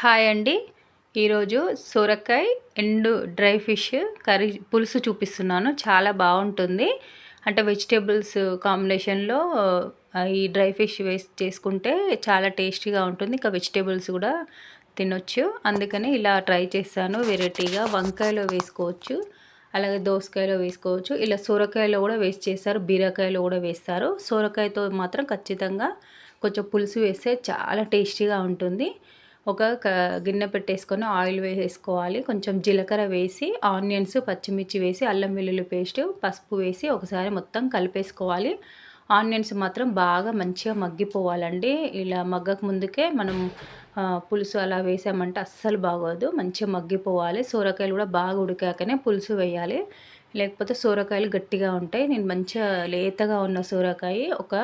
Hi అండి. ఈరోజు సొరకాయ ఎండు డ్రై ఫిష్ కర్రీ పులుసు చూపిస్తున్నాను. చాలా బాగుంటుంది. అంటే వెజిటేబుల్స్ కాంబినేషన్లో ఈ డ్రై ఫిష్ వేసి చేసుకుంటే చాలా టేస్టీగా ఉంటుంది. ఇంకా వెజిటేబుల్స్ కూడా తినొచ్చు. అందుకని ఇలా ట్రై చేస్తాను. వెరైటీగా వంకాయలో వేసుకోవచ్చు. అలాగే దోసకాయలో వేసుకోవచ్చు. ఇలా సొరకాయలో కూడా వేసి చేస్తారు. బీరకాయలో కూడా వేస్తారు. సొరకాయతో మాత్రం ఖచ్చితంగా కొంచెం పులుసు వేస్తే చాలా టేస్టీగా ఉంటుంది. ఒక గిన్నె పెట్టేసుకొని ఆయిల్ వేసేసుకోవాలి కొంచెం జీలకర్ర వేసి ఆనియన్స్ పచ్చిమిర్చి వేసి అల్లం వెల్లుల్లి పేస్ట్ పసుపు వేసి ఒకసారి మొత్తం కలిపేసుకోవాలి. ఆనియన్స్ మాత్రం బాగా మంచిగా మగ్గిపోవాలండి. ఇలా మగ్గక ముందుకే మనం పులుసు అలా వేసామంటే అస్సలు బాగోదు. మంచిగా మగ్గిపోవాలి. సోరకాయలు కూడా బాగా ఉడికాకనే పులుసు వేయాలి. లేకపోతే సోరకాయలు గట్టిగా ఉంటాయి. నేను మంచిగా లేతగా ఉన్న సోరకాయ ఒక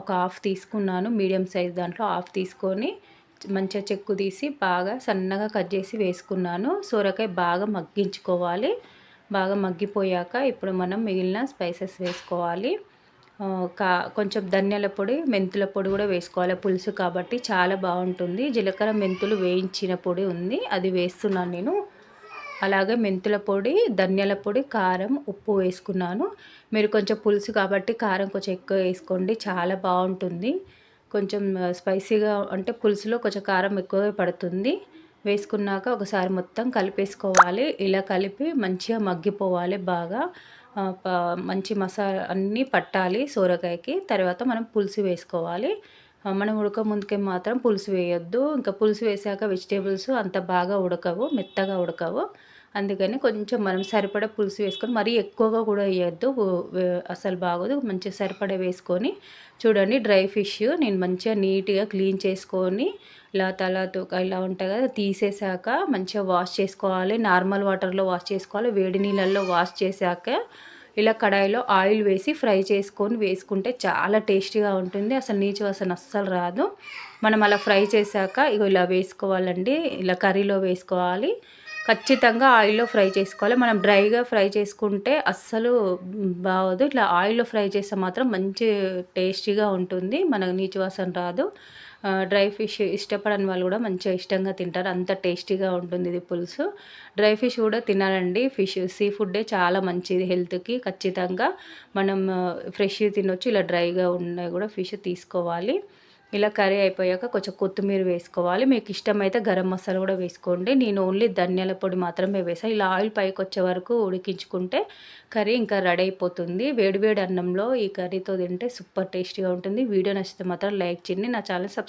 ఒక హాఫ్ తీసుకున్నాను. మీడియం సైజ్ దాంట్లో హాఫ్ తీసుకొని మంచిగా చెక్కు తీసి బాగా సన్నగా కట్ చేసి వేసుకున్నాను. సొరకాయ బాగా మగ్గించుకోవాలి. బాగా మగ్గిపోయాక ఇప్పుడు మనం మిగిలిన స్పైసెస్ వేసుకోవాలి. కా కొంచెం ధనియాల పొడి మెంతుల పొడి కూడా వేసుకోవాలి. పులుసు కాబట్టి చాలా బాగుంటుంది. జీలకర్ర మెంతులు వేయించిన పొడి ఉంది. అది వేస్తున్నాను నేను. అలాగే మెంతుల పొడి ధనియాల పొడి కారం ఉప్పు వేసుకున్నాను. మీరు కొంచెం పులుసు కాబట్టి కారం కొంచెం ఎక్కువ వేసుకోండి. చాలా బాగుంటుంది. కొంచెం స్పైసీగా అంటే పులుసులో కొంచెం కారం ఎక్కువ పడుతుంది. వేసుకున్నాక ఒకసారి మొత్తం కలిపేసుకోవాలి. ఇలా కలిపి మంచిగా మగ్గిపోవాలి బాగా. మంచి మసాలా అన్నీ పట్టాలి సోరకాయకి. తర్వాత మనం పులుసు వేసుకోవాలి. మనం ఉడక ముందుకే మాత్రం పులుసు వేయొద్దు. ఇంకా పులుసు వేసాక వెజిటేబుల్స్ అంత బాగా ఉడకవు మెత్తగా ఉడకవు. అందుకని కొంచెం మనం సరిపడా పులుసు వేసుకొని మరీ ఎక్కువగా కూడా వేయద్దు. అసలు బాగోదు. మంచిగా సరిపడా వేసుకొని చూడండి డ్రై ఫిష్ నేను మంచిగా నీట్గా క్లీన్ చేసుకొని ఇలా తల ఇలా ఉంటాయి కదా తీసేసాక మంచిగా వాష్ చేసుకోవాలి. నార్మల్ వాటర్లో వాష్ చేసుకోవాలి. వేడి నీళ్ళల్లో వాష్ చేశాక ఇలా కడాయిలో ఆయిల్ వేసి ఫ్రై చేసుకొని వేసుకుంటే చాలా టేస్టీగా ఉంటుంది. అసలు నీచు వాసన అస్సలు రాదు. మనం అలా ఫ్రై చేశాక ఇగో ఇలా వేసుకోవాలండి. ఇలా కర్రీలో వేసుకోవాలి. ఖచ్చితంగా ఆయిల్లో ఫ్రై చేసుకోవాలి. మనం డ్రైగా ఫ్రై చేసుకుంటే అస్సలు బాగోదు. ఇట్లా ఆయిల్లో ఫ్రై చేస్తే మాత్రం మంచి టేస్టీగా ఉంటుంది. మనకు నీచు వాసన రాదు. డ్రై ఫిష్ ఇష్టపడని వాళ్ళు కూడా మంచిగా ఇష్టంగా తింటారు. అంత టేస్టీగా ఉంటుంది ఇది పులుసు. డ్రై ఫిష్ కూడా తినాలండి. ఫిష్ సీ ఫుడ్డే చాలా మంచిది హెల్త్కి. ఖచ్చితంగా మనం ఫ్రెష్ తినొచ్చు. ఇలా డ్రైగా ఉన్న కూడా ఫిష్ తీసుకోవాలి. ఇలా కర్రీ అయిపోయాక కొంచెం కొత్తిమీర వేసుకోవాలి. మీకు ఇష్టమైతే గరం మసాలా కూడా వేసుకోండి. నేను ఓన్లీ ధనియాల పొడి మాత్రమే వేసాను ఇలా ఆయిల్ పైకి వచ్చే వరకు ఉడికించుకుంటే కర్రీ ఇంకా రెడీ అయిపోతుంది. వేడివేడి అన్నంలో ఈ కర్రీతో తింటే సూపర్ టేస్టీగా ఉంటుంది. వీడియో నచ్చితే మాత్రం లైక్ చేయండి. నా ఛానల్ సబ్స్క్రైబ్